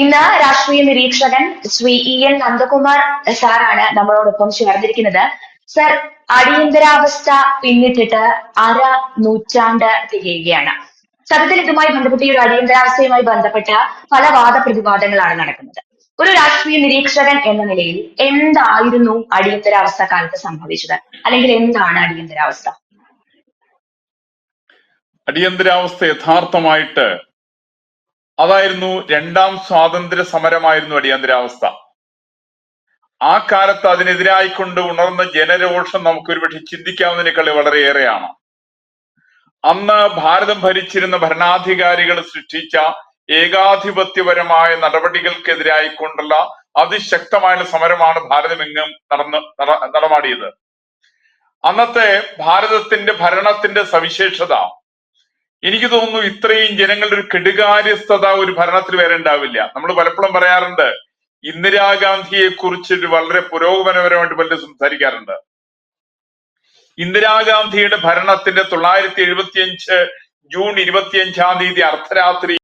ഇന്ന് രാഷ്ട്രീയ നിരീക്ഷകൻ ശ്രീ ഇ എൻ നന്ദകുമാർ സാറാണ് നമ്മളോടൊപ്പം ചേർന്നിരിക്കുന്നത്. സർ അടിയന്തരാവസ്ഥ പിന്നിട്ടിട്ട് അര നൂറ്റാണ്ട് തികയുകയാണ്. സത്യത്തിൽ ഇതുമായി ബന്ധപ്പെട്ട് ഈ ഒരു അടിയന്തരാവസ്ഥയുമായി ബന്ധപ്പെട്ട പല വാദപ്രതിവാദങ്ങളാണ് നടക്കുന്നത്. ഒരു രാഷ്ട്രീയ നിരീക്ഷകൻ എന്ന നിലയിൽ എന്തായിരുന്നു അടിയന്തരാവസ്ഥ കാലത്ത് സംഭവിച്ചത്? അല്ലെങ്കിൽ എന്താണ് അടിയന്തരാവസ്ഥ? അടിയന്തരാവസ്ഥ യഥാർത്ഥമായിട്ട് അതായിരുന്നു രണ്ടാം സ്വാതന്ത്ര്യ സമരമായിരുന്നു അടിയന്തരാവസ്ഥ. ആ കാലത്ത് അതിനെതിരായിക്കൊണ്ട് ഉണർന്ന ജനരോഷം നമുക്ക് ഒരുപക്ഷെ ചിന്തിക്കാവുന്നതിനേക്കാൾ വളരെയേറെയാണ്. അന്ന് ഭാരതം ഭരിച്ചിരുന്ന ഭരണാധികാരികൾ സൃഷ്ടിച്ച ഏകാധിപത്യപരമായ നടപടികൾക്കെതിരായിക്കൊണ്ടുള്ള അതിശക്തമായ സമരമാണ് ഭാരതമെങ്ങും നടന്ന് നടമാടിയത്. അന്നത്തെ ഭാരതത്തിന്റെ ഭരണത്തിന്റെ സവിശേഷത എനിക്ക് തോന്നുന്നു ഇത്രയും ജനങ്ങളുടെ ഒരു കെടുകാര്യസ്ഥത ഒരു ഭരണത്തിൽ വേറെ ഉണ്ടാവില്ല. നമ്മൾ പലപ്പോഴും പറയാറുണ്ട് ഇന്ദിരാഗാന്ധിയെ കുറിച്ച് വളരെ പുരോഗമനപരമായിട്ട് പലരും സംസാരിക്കാറുണ്ട്. ഇന്ദിരാഗാന്ധിയുടെ ഭരണത്തിന്റെ തൊള്ളായിരത്തി എഴുപത്തി അഞ്ച് ജൂൺ ഇരുപത്തിയഞ്ചാം തീയതി അർദ്ധരാത്രി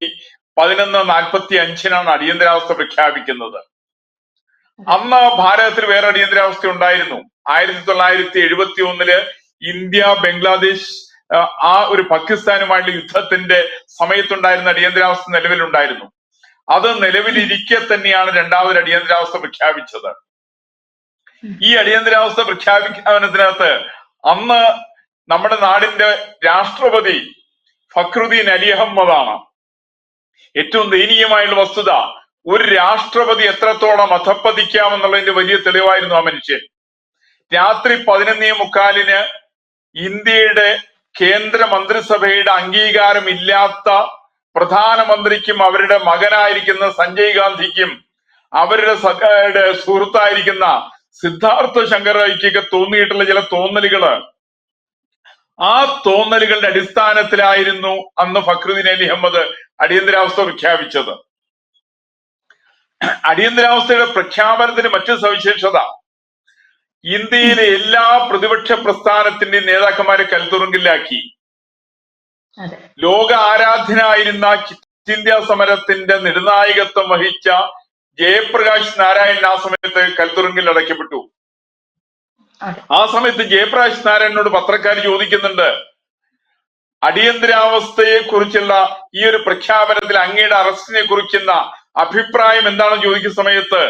പതിനൊന്ന് നാൽപ്പത്തി അഞ്ചിനാണ് അടിയന്തരാവസ്ഥ പ്രഖ്യാപിക്കുന്നത്. അന്ന് ഭാരതത്തിൽ വേറെ അടിയന്തരാവസ്ഥ ഉണ്ടായിരുന്നു. ആയിരത്തി തൊള്ളായിരത്തി എഴുപത്തി ഒന്നിൽ ഇന്ത്യ ബംഗ്ലാദേശ് ആ, ഒരു പാകിസ്ഥാനുമായിട്ടുള്ള യുദ്ധത്തിന്റെ സമയത്തുണ്ടായിരുന്ന അടിയന്തരാവസ്ഥ നിലവിലുണ്ടായിരുന്നു. അത് നിലവിലിരിക്കെ തന്നെയാണ് രണ്ടാമത് അടിയന്തരാവസ്ഥ പ്രഖ്യാപിച്ചത്. ഈ അടിയന്തരാവസ്ഥ പ്രഖ്യാപിക്കുന്നതിനകത്ത് അന്ന് നമ്മുടെ നാടിന്റെ രാഷ്ട്രപതി ഫക്രുദ്ദീൻ അലി അഹമ്മദാണ്. ഏറ്റവും ദയനീയമായുള്ള വസ്തുത ഒരു രാഷ്ട്രപതി എത്രത്തോളം അധപ്പതിക്കാമെന്നുള്ളതിന്റെ വലിയ തെളിവായിരുന്നു ആ മനുഷ്യൻ. രാത്രി പതിനൊന്നേ മുക്കാലിന് ഇന്ത്യയുടെ കേന്ദ്ര മന്ത്രിസഭയുടെ അംഗീകാരം ഇല്ലാത്ത പ്രധാനമന്ത്രിക്കും അവരുടെ മകനായിരിക്കുന്ന സഞ്ജയ് ഗാന്ധിക്കും അവരുടെ സുഹൃത്തായിരിക്കുന്ന സിദ്ധാർത്ഥ ശങ്കറയ്ക്കൊക്കെ തോന്നിയിട്ടുള്ള ചില തോന്നലുകൾ. ആ തോന്നലുകളുടെ അടിസ്ഥാനത്തിലായിരുന്നു അന്ന് ഫക്രുദ്ദീൻ അലി അഹമ്മദ് അടിയന്തരാവസ്ഥ പ്രഖ്യാപിച്ചത്. അടിയന്തരാവസ്ഥയുടെ പ്രഖ്യാപനത്തിന് മറ്റു സവിശേഷത ഇന്ത്യയിലെ എല്ലാ പ്രതിപക്ഷ പ്രസ്ഥാനത്തിന്റെയും നേതാക്കന്മാരെ കൽത്തുറുങ്കിലാക്കി. ലോക ആരാധനായിരുന്ന കിറ്റ് ഇന്ത്യ സമരത്തിന്റെ നിർണായകത്വം വഹിച്ച ജയപ്രകാശ് നാരായണൻ ആ സമയത്ത് കൽത്തുറുങ്കിൽ അടയ്ക്കപ്പെട്ടു. ആ സമയത്ത് ജയപ്രകാശ് നാരായണനോട് പത്രക്കാർ ചോദിക്കുന്നുണ്ട് അടിയന്തരാവസ്ഥയെ കുറിച്ചുള്ള ഈ ഒരു പ്രഖ്യാപനത്തിൽ അങ്ങയുടെ അറസ്റ്റിനെ കുറിക്കുന്ന അഭിപ്രായം എന്താണെന്ന് ചോദിക്കുന്ന സമയത്ത്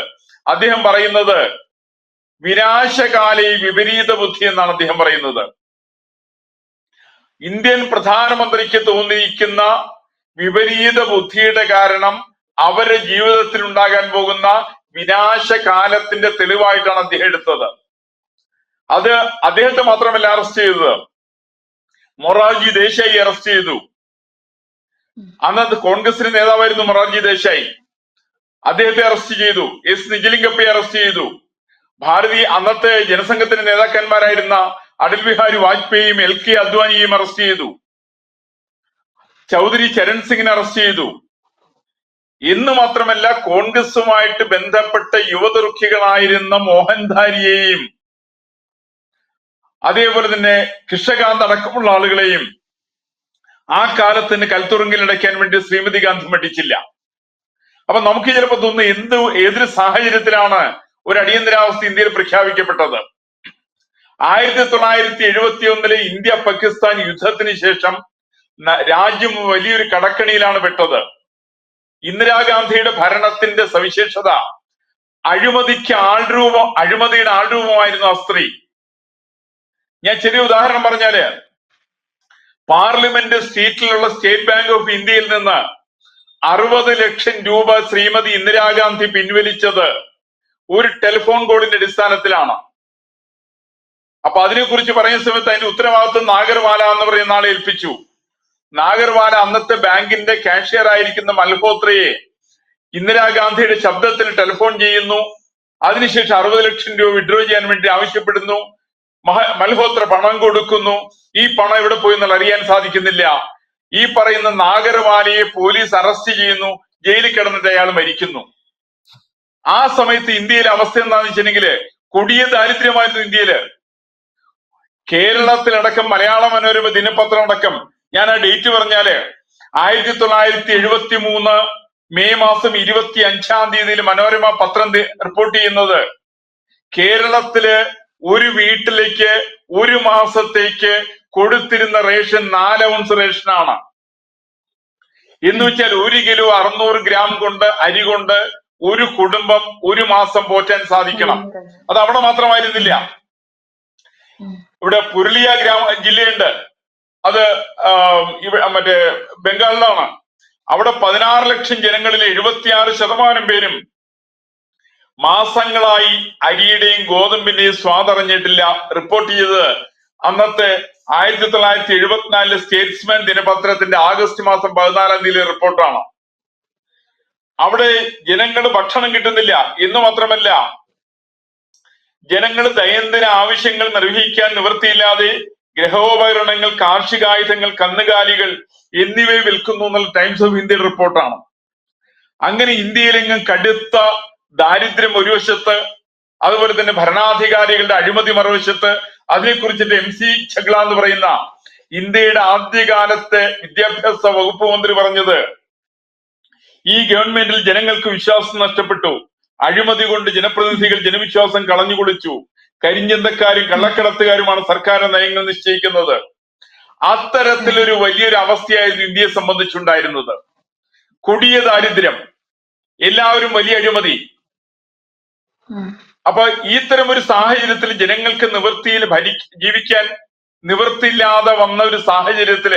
അദ്ദേഹം പറയുന്നത് വിനാശകാലി വിപരീത ബുദ്ധി എന്നാണ് അദ്ദേഹം പറയുന്നത്. ഇന്ത്യൻ പ്രധാനമന്ത്രിക്ക് തോന്നിയിരിക്കുന്ന വിപരീത ബുദ്ധിയുടെ കാരണം അവരുടെ ജീവിതത്തിൽ ഉണ്ടാകാൻ പോകുന്ന വിനാശകാലത്തിന്റെ തെളിവായിട്ടാണ് അദ്ദേഹം എടുത്തത്. അത് അദ്ദേഹത്തെ മാത്രമല്ല അറസ്റ്റ് ചെയ്തത്. മൊറാർജി ദേശായി അറസ്റ്റ് ചെയ്തു. അന്നത് കോൺഗ്രസിന്റെ നേതാവായിരുന്നു മൊറാർജി ദേശായി. അദ്ദേഹത്തെ അറസ്റ്റ് ചെയ്തു. എസ് നിജലിംഗപ്പയെ അറസ്റ്റ് ചെയ്തു. ഭാരതീയ അന്നത്തെ ജനസംഘത്തിന്റെ നേതാക്കന്മാരായിരുന്ന അടൽ ബിഹാരി വാജ്പേയിയും എൽ കെ അദ്വാനിയും അറസ്റ്റ് ചെയ്തു. ചൗധരി ചരൺ സിംഗിനെ അറസ്റ്റ് ചെയ്തു. എന്ന് മാത്രമല്ല കോൺഗ്രസുമായിട്ട് ബന്ധപ്പെട്ട യുവതുർക്കികളായിരുന്ന മോഹൻധാരിയെയും അതേപോലെ തന്നെ കൃഷകാന്ത് അടക്കമുള്ള ആളുകളെയും ആ കാലത്തിന് കൽത്തുറുങ്കിൽ അടയ്ക്കാൻ വേണ്ടി ശ്രീമതി ഗാന്ധി മടിച്ചില്ല. അപ്പൊ നമുക്ക് ചിലപ്പോൾ തോന്നുന്നു എന്ത് ഏതൊരു സാഹചര്യത്തിലാണ് ഒരു അടിയന്തരാവസ്ഥ ഇന്ത്യയിൽ പ്രഖ്യാപിക്കപ്പെട്ടത്. ആയിരത്തി തൊള്ളായിരത്തി എഴുപത്തി ഒന്നിലെ ഇന്ത്യ പാകിസ്ഥാൻ യുദ്ധത്തിന് ശേഷം രാജ്യം വലിയൊരു കടക്കണിയിലാണ് പെട്ടത്. ഇന്ദിരാഗാന്ധിയുടെ ഭരണത്തിന്റെ സവിശേഷത അഴിമതിക്ക് ആൾരൂപം അഴിമതിയുടെ ആൾരൂപമായിരുന്നു ആ സ്ത്രീ. ഞാൻ ചെറിയ ഉദാഹരണം പറഞ്ഞാൽ പാർലമെന്റ് സീറ്റിലുള്ള സ്റ്റേറ്റ് ബാങ്ക് ഓഫ് ഇന്ത്യയിൽ നിന്ന് അറുപത് ലക്ഷം രൂപ ശ്രീമതി ഇന്ദിരാഗാന്ധി പിൻവലിച്ചത് ഒരു ടെലിഫോൺ കോളിന്റെ അടിസ്ഥാനത്തിലാണ്. അപ്പൊ അതിനെക്കുറിച്ച് പറയുന്ന സമയത്ത് അതിന്റെ ഉത്തരവാദിത്വം നാഗർവാല എന്ന് പറയുന്ന ആളെ ഏൽപ്പിച്ചു. നാഗർവാല അന്നത്തെ ബാങ്കിന്റെ കാഷ്യർ ആയിരിക്കുന്ന മൽഹോത്രയെ ഇന്ദിരാഗാന്ധിയുടെ ശബ്ദത്തിൽ ടെലിഫോൺ ചെയ്യുന്നു. അതിനുശേഷം അറുപത് ലക്ഷം രൂപ വിഡ്രോ ചെയ്യാൻ വേണ്ടി ആവശ്യപ്പെടുന്നു. മൽഹോത്ര പണം കൊടുക്കുന്നു. ഈ പണം എവിടെ പോയി എന്നുള്ള അറിയാൻ സാധിക്കുന്നില്ല. ഈ പറയുന്ന നാഗർവാലയെ പോലീസ് അറസ്റ്റ് ചെയ്യുന്നു. ജയിലിൽ കിടന്നിട്ട് അയാൾ മരിക്കുന്നു. ആ സമയത്ത് ഇന്ത്യയിലെ അവസ്ഥ എന്താണെന്ന് വെച്ചിട്ടുണ്ടെങ്കിൽ കൊടിയ ദാരിദ്ര്യമായിരുന്നു ഇന്ത്യയിൽ. കേരളത്തിലടക്കം മലയാള മനോരമ ദിനപത്രം അടക്കം ഞാൻ ആ ഡേറ്റ് പറഞ്ഞാൽ ആയിരത്തി തൊള്ളായിരത്തി എഴുപത്തി മൂന്ന് മെയ് മാസം ഇരുപത്തി അഞ്ചാം തീയതിയിൽ മനോരമ പത്രം റിപ്പോർട്ട് ചെയ്യുന്നത്. കേരളത്തിൽ ഒരു വീട്ടിലേക്ക് ഒരു മാസത്തേക്ക് കൊടുത്തിരുന്ന റേഷൻ നാല് ഔൺസ് റേഷനാണ്. എന്ന് വെച്ചാൽ ഒരു കിലോ അറുന്നൂറ് ഗ്രാം കൊണ്ട് അരി കൊണ്ട് ഒരു കുടുംബം ഒരു മാസം പോറ്റാൻ സാധിക്കണം. അത് അവിടെ മാത്രമായിരുന്നില്ല. ഇവിടെ പുരുളിയ ഗ്രാമ ജില്ലയുണ്ട്. അത് മറ്റേ ബംഗാളിലാണ്. അവിടെ പതിനാറ് ലക്ഷം ജനങ്ങളിൽ എഴുപത്തിയാറ് ശതമാനം പേരും മാസങ്ങളായി അരിയുടെയും ഗോതമ്പിന്റെയും സ്വാദറിഞ്ഞിട്ടില്ല റിപ്പോർട്ട് ചെയ്തത് അന്നത്തെ ആയിരത്തി തൊള്ളായിരത്തി എഴുപത്തിനാലിലെ സ്റ്റേറ്റ്സ്മാൻ ദിനപത്രത്തിന്റെ ആഗസ്റ്റ് മാസം പതിനാലാം തീയതി റിപ്പോർട്ടാണ്. അവിടെ ജനങ്ങൾ ഭക്ഷണം കിട്ടുന്നില്ല. എന്ന് മാത്രമല്ല ജനങ്ങൾ ദൈനംദിന ആവശ്യങ്ങൾ നിർവഹിക്കാൻ നിവൃത്തിയില്ലാതെ ഗ്രഹോപകരണങ്ങൾ കാർഷികായുധങ്ങൾ കന്നുകാലികൾ എന്നിവയെ വിൽക്കുന്നു എന്നുള്ള ടൈംസ് ഓഫ് ഇന്ത്യയുടെ റിപ്പോർട്ടാണ്. അങ്ങനെ ഇന്ത്യയിലെങ്ങും കടുത്ത ദാരിദ്ര്യം ഒരു വശത്ത് അതുപോലെ തന്നെ ഭരണാധികാരികളുടെ അഴിമതി മറുവശത്ത് അതിനെക്കുറിച്ചിട്ട് എം സി ചഗ്ല എന്ന് പറയുന്ന ഇന്ത്യയുടെ ആദ്യകാലത്തെ വിദ്യാഭ്യാസ വകുപ്പ് മന്ത്രി പറഞ്ഞത് ഈ ഗവൺമെന്റിൽ ജനങ്ങൾക്ക് വിശ്വാസം നഷ്ടപ്പെട്ടു. അഴിമതി കൊണ്ട് ജനപ്രതിനിധികൾ ജനവിശ്വാസം കളഞ്ഞു കളഞ്ഞുകുളിച്ചു കരിഞ്ചന്തക്കാരും കള്ളക്കടത്തുകാരുമാണ് സർക്കാർ നയങ്ങൾ നിശ്ചയിക്കുന്നത്. അത്തരത്തിലൊരു വലിയൊരു അവസ്ഥയായിരുന്നു ഇന്ത്യയെ സംബന്ധിച്ചുണ്ടായിരുന്നത്. കൊടിയ ദാരിദ്ര്യം. എല്ലാവരും വലിയ അഴിമതി. അപ്പൊ ഇത്തരം ഒരു സാഹചര്യത്തിൽ ജനങ്ങൾക്ക് നിവൃത്തിയിൽ ഭരി ജീവിക്കാൻ നിവൃത്തിയില്ലാതെ വന്ന ഒരു സാഹചര്യത്തിൽ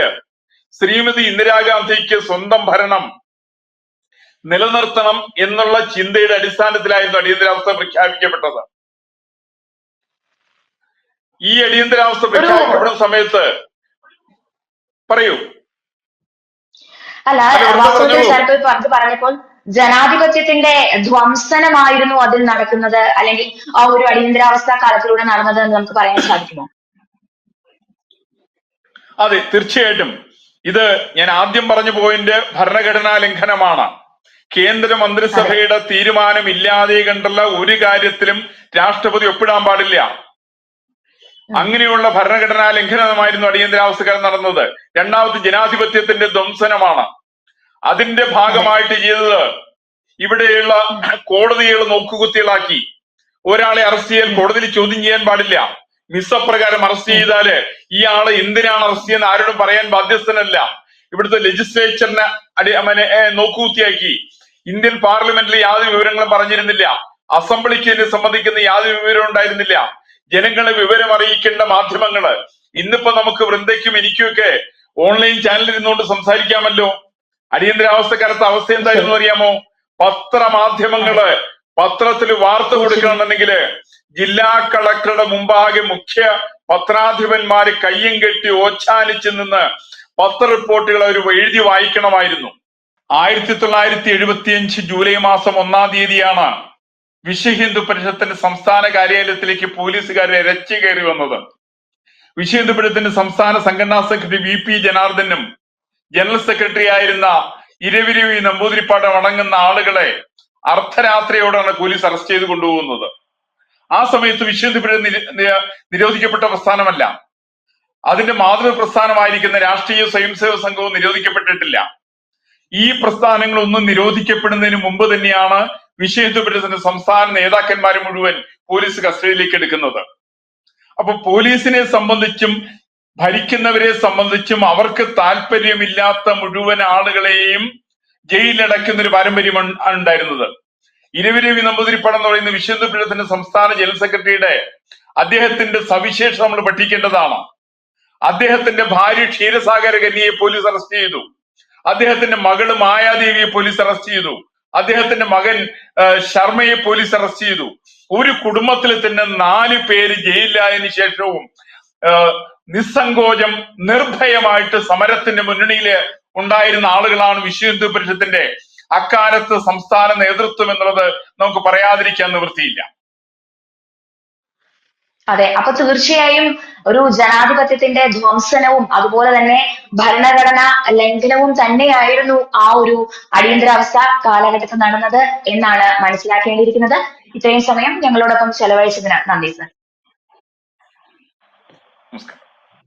ശ്രീമതി ഇന്ദിരാഗാന്ധിക്ക് സ്വന്തം ഭരണം നിലനിർത്തണം എന്നുള്ള ചിന്തയുടെ അടിസ്ഥാനത്തിലായിരുന്നു അടിയന്തരാവസ്ഥ പ്രഖ്യാപിക്കപ്പെട്ടത്. ഈ അടിയന്തരാവസ്ഥ പ്രഖ്യാപിക്കപ്പെടുന്ന സമയത്ത് പറയൂ. അല്ല പറഞ്ഞപ്പോൾ ജനാധിപത്യത്തിന്റെ ധ്വംസനമായിരുന്നു അതിൽ നടക്കുന്നത് അല്ലെങ്കിൽ ആ ഒരു അടിയന്തരാവസ്ഥ കാലത്തിലൂടെ നടന്നത് എന്ന് നമുക്ക് പറയാൻ സാധിക്കുമോ? അതെ തീർച്ചയായിട്ടും. ഇത് ഞാൻ ആദ്യം പറഞ്ഞ പോയിന്റ് ഭരണഘടനാ ലംഘനമാണ് കേന്ദ്ര മന്ത്രിസഭയുടെ തീരുമാനം ഇല്ലാതെ കണ്ടുള്ള ഒരു കാര്യത്തിലും രാഷ്ട്രപതി ഒപ്പിടാൻ പാടില്ല. അങ്ങനെയുള്ള ഭരണഘടനാ ലംഘനമായിരുന്നു അടിയന്തരാവസ്ഥക്കാലം നടന്നത്. രണ്ടാമത് ജനാധിപത്യത്തിന്റെ ധ്വംസനമാണ്. അതിന്റെ ഭാഗമായിട്ട് ചെയ്തത് ഇവിടെയുള്ള കോടതികൾ നോക്കുകുത്തികളാക്കി. ഒരാളെ അറസ്റ്റ് ചെയ്യാൻ കോടതിയിൽ ചോദ്യം ചെയ്യാൻ പാടില്ല. മിസപ്രകാരം അറസ്റ്റ് ചെയ്താൽ ഈ ആൾ എന്തിനാണ് അറസ്റ്റ് ചെയ്യുന്ന ആരോടും പറയാൻ ബാധ്യസ്ഥനല്ല. ഇവിടുത്തെ ലെജിസ്ലേച്ചറിനെ അടി നോക്കുകുത്തിയാക്കി. ഇന്ത്യൻ പാർലമെന്റിൽ യാതൊരു വിവരങ്ങളും പറഞ്ഞിരുന്നില്ല. അസംബ്ലിക്ക് സംബന്ധിക്കുന്ന യാതൊരു വിവരവും ഉണ്ടായിരുന്നില്ല. ജനങ്ങളെ വിവരം അറിയിക്കേണ്ട മാധ്യമങ്ങൾ. ഇന്നിപ്പോ നമുക്ക് വൃന്ദയ്ക്കും എനിക്കുമൊക്കെ ഓൺലൈൻ ചാനലിൽ ഇരുന്നുകൊണ്ട് സംസാരിക്കാമല്ലോ. അടിയന്തരാവസ്ഥക്കാലത്ത് അവസ്ഥ എന്തായിരുന്നു അറിയാമോ? പത്രമാധ്യമങ്ങൾ പത്രത്തിൽ വാർത്ത കൊടുക്കണമെന്നുണ്ടെങ്കിൽ ജില്ലാ കളക്ടറുടെ മുമ്പാകെ മുഖ്യ പത്രാധിപന്മാര് കയ്യും കെട്ടി ഓച്ചാനിച്ച് നിന്ന് പത്ര റിപ്പോർട്ടുകൾ അവർ എഴുതി വായിക്കണമായിരുന്നു. ആയിരത്തി തൊള്ളായിരത്തി എഴുപത്തിയഞ്ച് ജൂലൈ മാസം ഒന്നാം തീയതിയാണ് വിശ്വ ഹിന്ദു പരിഷത്തിന്റെ സംസ്ഥാന കാര്യാലയത്തിലേക്ക് പോലീസുകാരെ രച്ചു കയറി വന്നത്. വിശ്വ ഹിന്ദു പരിഷത്തിന്റെ സംസ്ഥാന സംഘടനാ സെക്രട്ടറി വി പി ജനാർദ്ദനും ജനറൽ സെക്രട്ടറി ആയിരുന്ന ഇരവിരവി നമ്പൂതിരിപ്പാടം അടങ്ങുന്ന ആളുകളെ അർദ്ധരാത്രിയോടാണ് പോലീസ് അറസ്റ്റ് ചെയ്ത് കൊണ്ടുപോകുന്നത്. ആ സമയത്ത് വിശ്വ ഹിന്ദു പരിഷത്ത് നിര- നിര- നിരോധിക്കപ്പെട്ട പ്രസ്ഥാനമല്ല. അതിന്റെ മാതൃ പ്രസ്ഥാനമായിരിക്കുന്ന രാഷ്ട്രീയ സ്വയംസേവക സംഘവും നിരോധിക്കപ്പെട്ടിട്ടില്ല. ഈ പ്രസ്ഥാനങ്ങളൊന്നും നിരോധിക്കപ്പെടുന്നതിന് മുമ്പ് തന്നെയാണ് ഹിന്ദു സംസ്ഥാന നേതാക്കന്മാരെ മുഴുവൻ പോലീസ് കസ്റ്റഡിയിലേക്ക് എടുക്കുന്നത്. അപ്പൊ പോലീസിനെ സംബന്ധിച്ചും ഭരിക്കുന്നവരെ സംബന്ധിച്ചും അവർക്ക് താല്പര്യമില്ലാത്ത മുഴുവൻ ആളുകളെയും ജയിലിലടയ്ക്കുന്ന ഒരു പാരമ്പര്യം ഉണ്ടായിരുന്നത്. ഇരവിരവി നമ്പൂതിരിപ്പടം എന്ന് പറയുന്ന വിശ്വന്ത പീഠത്തിന്റെ സംസ്ഥാന ജനറൽ സെക്രട്ടറിയുടെ അദ്ദേഹത്തിന്റെ സവിശേഷത നമ്മൾ പഠിക്കേണ്ടതാണ്. അദ്ദേഹത്തിന്റെ ഭാര്യ ക്ഷീരസാഗര കന്യയെ പോലീസ് അറസ്റ്റ് ചെയ്തു. അദ്ദേഹത്തിന്റെ മകൾ മായാദേവിയെ പോലീസ് അറസ്റ്റ് ചെയ്തു. അദ്ദേഹത്തിന്റെ മകൻ ശർമ്മയെ പോലീസ് അറസ്റ്റ് ചെയ്തു. ഒരു കുടുംബത്തിൽ തന്നെ നാല് പേര് ജയിലിലായതിനു ശേഷവും നിസ്സങ്കോചം നിർഭയമായിട്ട് സമരത്തിന്റെ മുന്നണിയിൽ ഉണ്ടായിരുന്ന ആളുകളാണ് വിശ്വ ഹിന്ദു പരിഷത്തിന്റെ അക്കാലത്ത് സംസ്ഥാന നേതൃത്വം എന്നുള്ളത് നമുക്ക് പറയാതിരിക്കാൻ നിവൃത്തിയില്ല. അതെ അപ്പൊ തീർച്ചയായും ഒരു ജനാധിപത്യത്തിന്റെ ധ്വംസനവും അതുപോലെ തന്നെ ഭരണഘടനാ ലംഘനവും തന്നെയായിരുന്നു ആ ഒരു അടിയന്തരാവസ്ഥ കാലഘട്ടത്തിൽ നടന്നത് എന്നാണ് മനസ്സിലാക്കേണ്ടിയിരിക്കുന്നത്. ഇത്രയും സമയം ഞങ്ങളോടൊപ്പം ചെലവഴിച്ചതിന് നന്ദി സർ.